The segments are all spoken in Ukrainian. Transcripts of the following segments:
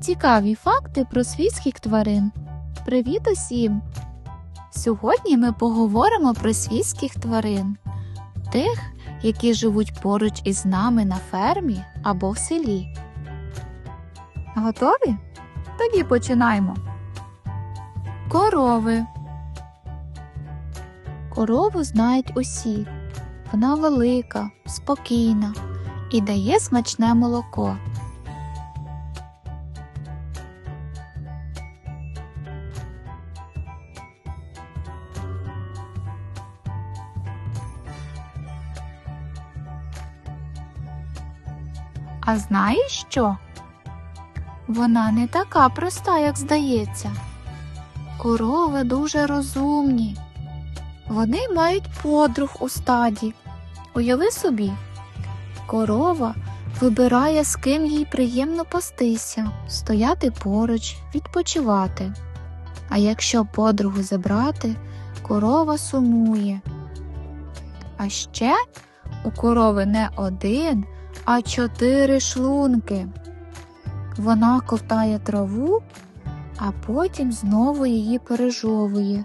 Цікаві факти про свійських тварин. Привіт усім! Сьогодні ми поговоримо про свійських тварин, тих, які живуть поруч із нами на фермі або в селі. Готові? Тоді починаємо. Корови. Корову знають усі. Вона велика, спокійна і дає смачне молоко. А знаєш що? Вона не така проста, як здається. Корови дуже розумні. Вони мають подруг у стаді. Уяви собі, корова вибирає, з ким їй приємно пастися, стояти поруч, відпочивати. А якщо подругу забрати, корова сумує. А ще у корови не один, а чотири шлунки. Вона ковтає траву, а потім знову її пережовує.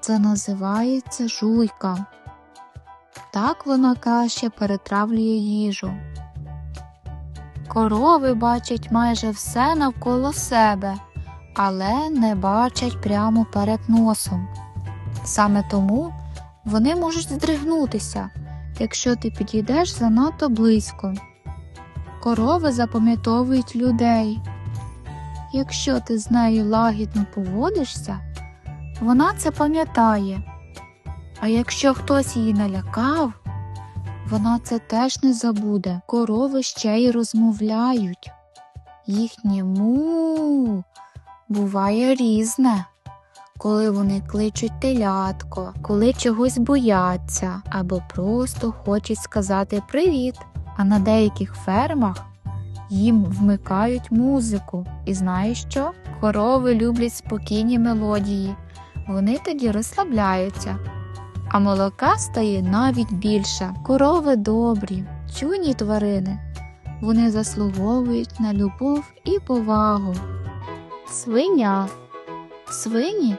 Це називається жуйка. Так вона каже перетравлює їжу. Корови бачать майже все навколо себе, але не бачать прямо перед носом. Саме тому вони можуть здригнутися, якщо ти підійдеш занадто близько. Корови запам'ятовують людей. Якщо ти з нею лагідно поводишся, вона це пам'ятає. А якщо хтось її налякав, вона це теж не забуде. Корови ще й розмовляють. Їхнє му буває різне, коли вони кличуть телятко, коли чогось бояться або просто хочуть сказати привіт. А на деяких фермах їм вмикають музику. І знаєш що? Корови люблять спокійні мелодії. Вони тоді розслабляються, а молока стає навіть більше. Корови добрі, чуйні тварини. Вони заслуговують на любов і повагу. Свиня. Свині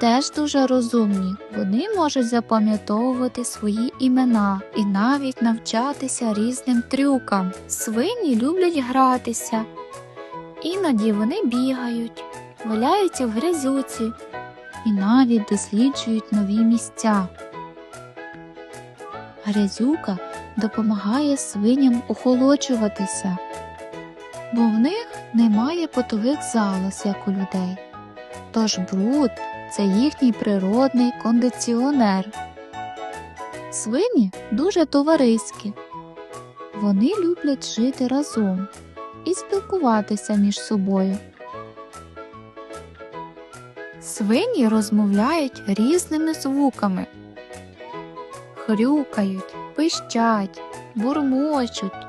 теж дуже розумні. Вони можуть запам'ятовувати свої імена і навіть навчатися різним трюкам. Свині люблять гратися. Іноді вони бігають, валяються в грязюці і навіть досліджують нові місця. Грязюка допомагає свиням охолоджуватися, бо в них немає потових залоз, як у людей. Тож бруд це їхній природний кондиціонер. Свині дуже товариські. Вони люблять жити разом і спілкуватися між собою. Свині розмовляють різними звуками, хрюкають, пищать, бурмочуть.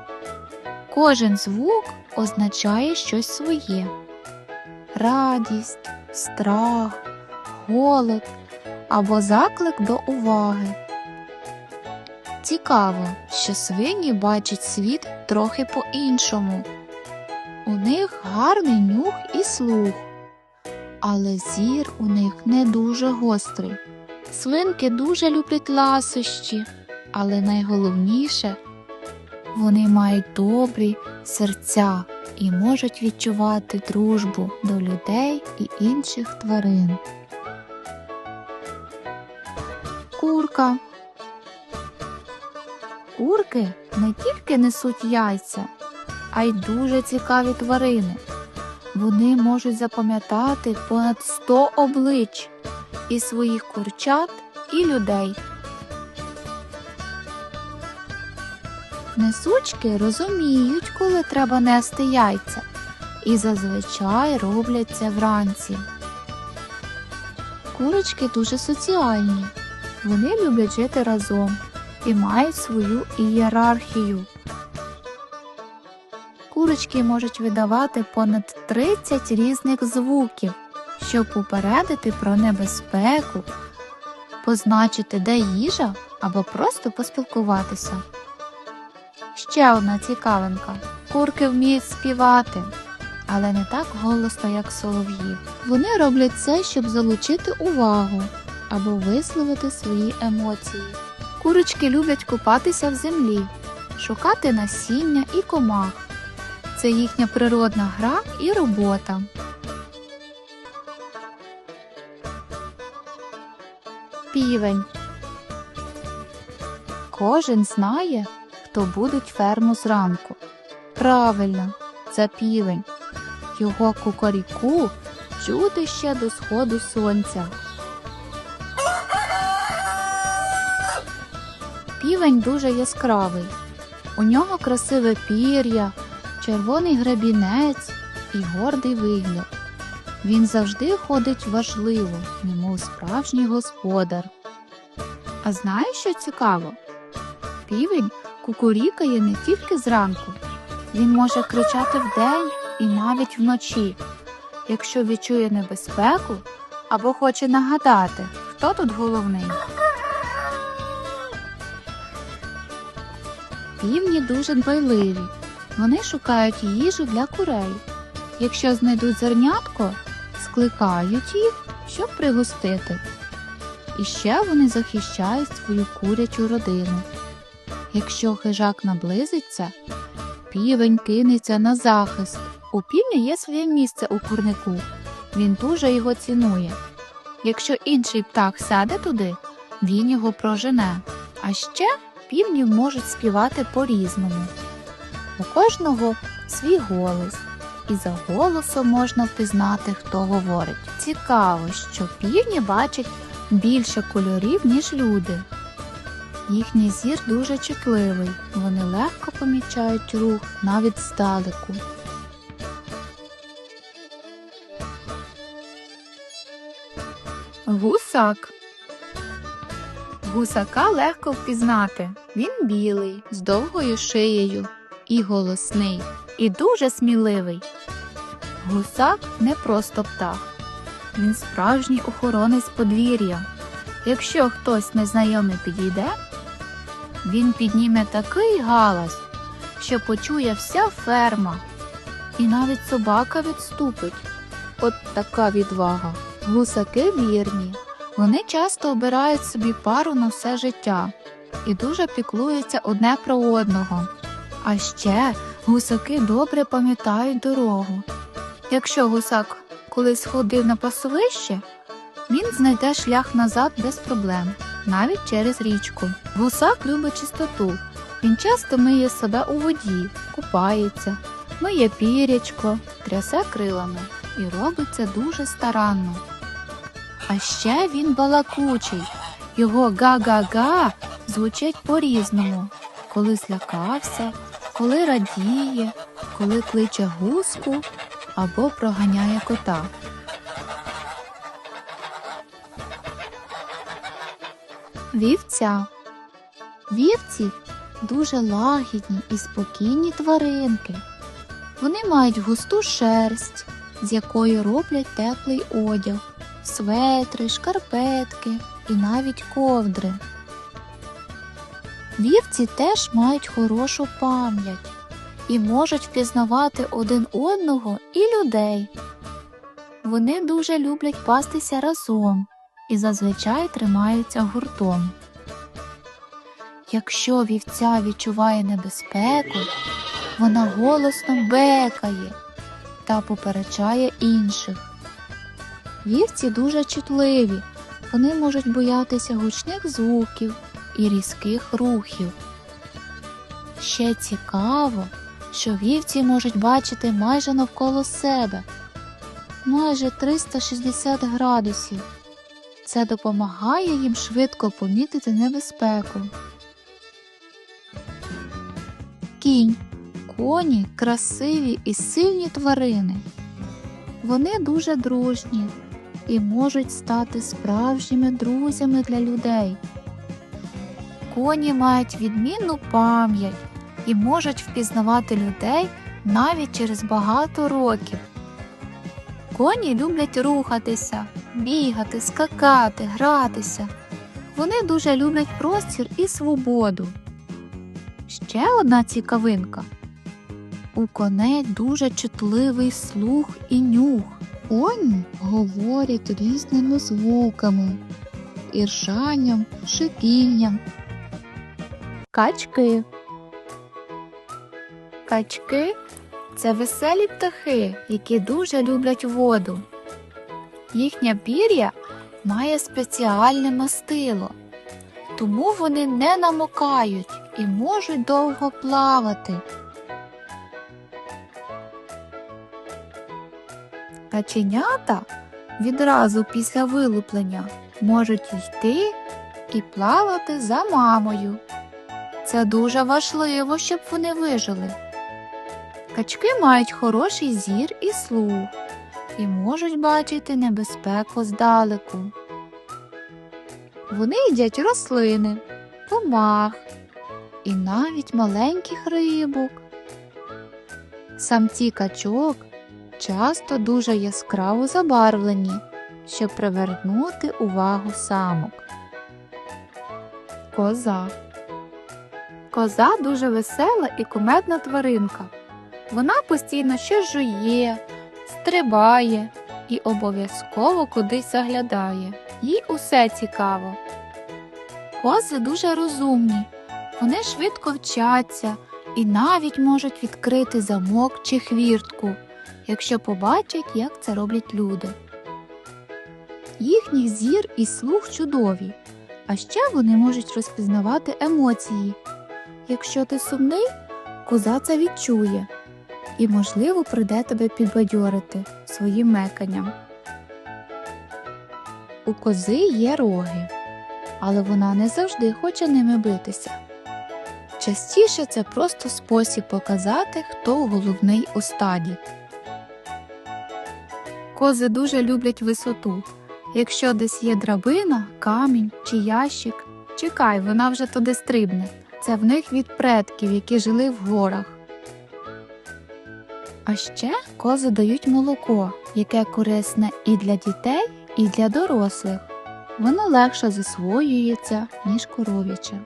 Кожен звук означає щось своє радість, страх, голод або заклик до уваги. Цікаво, що свині бачать світ трохи по-іншому. У них гарний нюх і слух, але зір у них не дуже гострий. Свинки дуже люблять ласощі, але найголовніше вони мають добрі серця і можуть відчувати дружбу до людей і інших тварин. Курка. Курки не тільки несуть яйця, а й дуже цікаві тварини. Вони можуть запам'ятати понад 100 облич і своїх курчат, і людей. Несучки розуміють, коли треба нести яйця, і зазвичай роблять це вранці. Курочки дуже соціальні. Вони люблять жити разом і мають свою ієрархію. Курочки можуть видавати понад 30 різних звуків, щоб попередити про небезпеку, позначити, де їжа або просто поспілкуватися. Ще одна цікавинка. Курки вміють співати. але не так голосно, як солов'ї. Вони роблять це, щоб залучити увагу або висловити свої емоції. Курочки люблять купатися в землі, шукати насіння і комах. Це їхня природна гра і робота. Півень. Кожен знає, хто будуть ферму зранку. Правильно, це півень. Його кукаріку чути ще до сходу сонця. Півень дуже яскравий. У нього красиве пір'я, червоний гребінець і гордий вигляд. Він завжди ходить важливо, немов справжній господар. А знаєш, що цікаво? Півень кукурікає не тільки зранку. Він може кричати вдень і навіть вночі, якщо відчує небезпеку або хоче нагадати, хто тут головний. Півні дуже дбайливі. Вони шукають їжу для курей. Якщо знайдуть зернятко, скликають їх, щоб пригостити. І ще вони захищають свою курячу родину. Якщо хижак наблизиться, півень кинеться на захист. У півня є своє місце у курнику. Він дуже його цінує. Якщо інший птах сяде туди, він його прожене. А ще півні можуть співати по-різному. У кожного свій голос, і за голосом можна впізнати, хто говорить. Цікаво, що півні бачать більше кольорів, ніж люди. Їхній зір дуже чутливий, вони легко помічають рух навіть здалеку. Гусак Гусака легко впізнати. Він білий, з довгою шиєю, і голосний, і дуже сміливий. Гусак не просто птах. Він справжній охоронець подвір'я. Якщо хтось незнайомий підійде, він підніме такий галас, що почує вся ферма, і навіть собака відступить. От така відвага. Гусаки вірні. Вони часто обирають собі пару на все життя і дуже піклуються одне про одного. А ще гусаки добре пам'ятають дорогу. Якщо гусак колись ходив на пасовище, він знайде шлях назад без проблем, навіть через річку. Гусак любить чистоту. Він часто миє себе у воді, купається, миє пірячко, трясе крилами і робить це дуже старанно. А ще він балакучий. Його га-га-га звучить по-різному, коли злякався, коли радіє, коли кличе гуску або проганяє кота. Вівця. Вівці дуже лагідні і спокійні тваринки. Вони мають густу шерсть, з якої роблять теплий одяг, светри, шкарпетки і навіть ковдри. Вівці теж мають хорошу пам'ять і можуть впізнавати один одного і людей. Вони дуже люблять пастися разом і зазвичай тримаються гуртом. Якщо вівця відчуває небезпеку, вона голосно бекає та попереджає інших. Вівці дуже чутливі, вони можуть боятися гучних звуків і різких рухів. Ще цікаво, що вівці можуть бачити майже навколо себе, майже 360 градусів. Це допомагає їм швидко помітити небезпеку. Кінь. Коні красиві і сильні тварини. Вони дуже дружні і можуть стати справжніми друзями для людей. Коні мають відмінну пам'ять і можуть впізнавати людей навіть через багато років. Коні люблять рухатися, бігати, скакати, гратися. Вони дуже люблять простір і свободу. Ще одна цікавинка. У коней дуже чутливий слух і нюх. Коні говорять різними звуками, іржанням, шипінням. Качки. Качки це веселі птахи, які дуже люблять воду. Їхнє пір'я має спеціальне мастило, тому вони не намокають і можуть довго плавати. Каченята відразу після вилуплення можуть йти і плавати за мамою. Це дуже важливо, щоб вони вижили. Качки мають хороший зір і слух і можуть бачити небезпеку здалеку. Вони їдять рослини, комах і навіть маленьких рибок. Самці качок часто дуже яскраво забарвлені, щоб привернути увагу самок. Коза Коза дуже весела і кумедна тваринка. Вона постійно щось жує, стрибає і обов'язково кудись заглядає. Їй усе цікаво. Кози дуже розумні, вони швидко вчаться і навіть можуть відкрити замок чи хвіртку, якщо побачать, як це роблять люди. Їхній зір і слух чудові, а ще вони можуть розпізнавати емоції. Якщо ти сумний, коза це відчує і, можливо, прийде тебе підбадьорити своїм меканням. У кози є роги, але вона не завжди хоче ними битися. Частіше це просто спосіб показати, хто головний у стаді. Кози дуже люблять висоту. Якщо десь є драбина, камінь чи ящик, чекай, вона вже туди стрибне. Це в них від предків, які жили в горах. А ще кози дають молоко, яке корисне і для дітей, і для дорослих. Воно легше засвоюється, ніж коров'яче.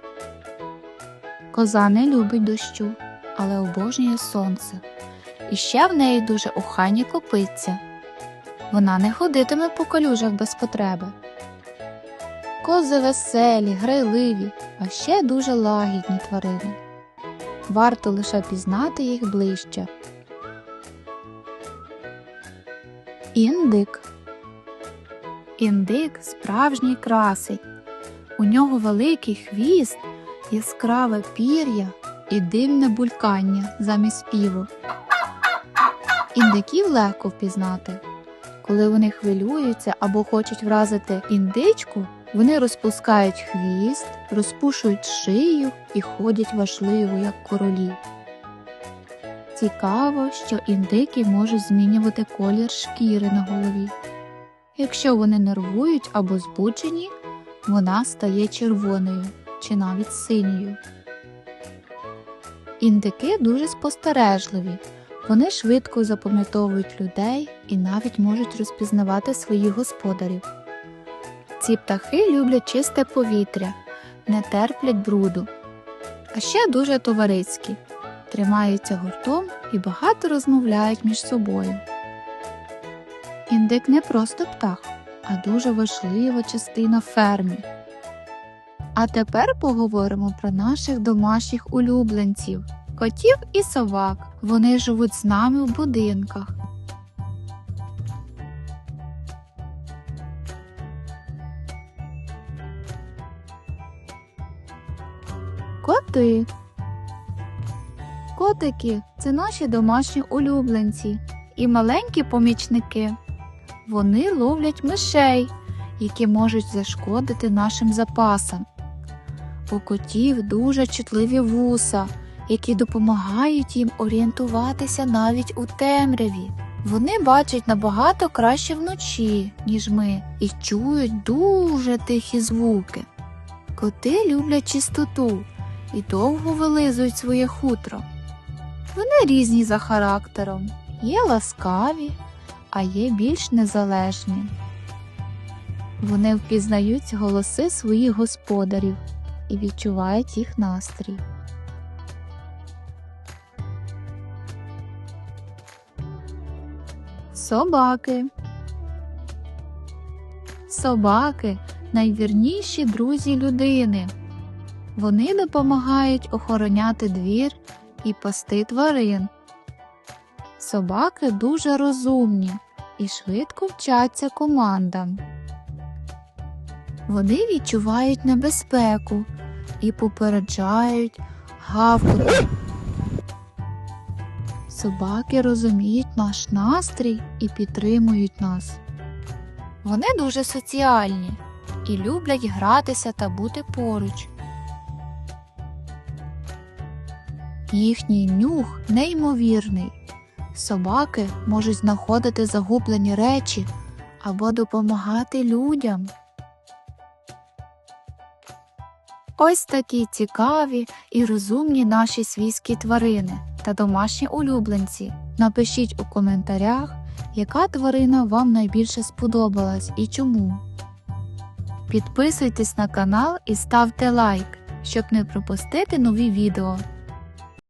Коза не любить дощу, але обожнює сонце. І ще в неї дуже охайні копиця. Вона не ходитиме по калюжах без потреби. Кози веселі, грайливі, а ще дуже лагідні тварини. Варто лише пізнати їх ближче. Індик. Індик справжній красень. У нього великий хвіст, яскраве пір'я і дивне булькання замість співу. Індиків легко впізнати. Коли вони хвилюються або хочуть вразити індичку, вони розпускають хвіст, розпушують шию і ходять важливо, як королі. Цікаво, що індики можуть змінювати колір шкіри на голові. Якщо вони нервують або збуджені, вона стає червоною чи навіть синьою. Індики дуже спостережливі, вони швидко запам'ятовують людей і навіть можуть розпізнавати своїх господарів. Ці птахи люблять чисте повітря, не терплять бруду, а ще дуже товариські, тримаються гуртом і багато розмовляють між собою. Індик не просто птах, а дуже важлива частина фермі. А тепер поговоримо про наших домашніх улюбленців котів і собак. Вони живуть з нами в будинках. Коти. Котики це наші домашні улюбленці і маленькі помічники. Вони ловлять мишей, які можуть зашкодити нашим запасам. У котів дуже чутливі вуса, які допомагають їм орієнтуватися навіть у темряві. Вони бачать набагато краще вночі, ніж ми, і чують дуже тихі звуки. Коти люблять чистоту і довго вилизують своє хутро. Вони різні за характером, є ласкаві, а є більш незалежні. Вони впізнають голоси своїх господарів і відчувають їх настрій. Собаки. Собаки найвірніші друзі людини. Вони допомагають охороняти двір і пасти тварин. Собаки дуже розумні і швидко вчаться командам. Вони відчувають небезпеку і попереджають гавкотом. Собаки розуміють наш настрій і підтримують нас. Вони дуже соціальні і люблять гратися та бути поруч. Їхній нюх неймовірний. Собаки можуть знаходити загублені речі або допомагати людям. Ось такі цікаві і розумні наші свійські тварини та домашні улюбленці. Напишіть у коментарях, яка тварина вам найбільше сподобалась і чому. Підписуйтесь на канал і ставте лайк, щоб не пропустити нові відео.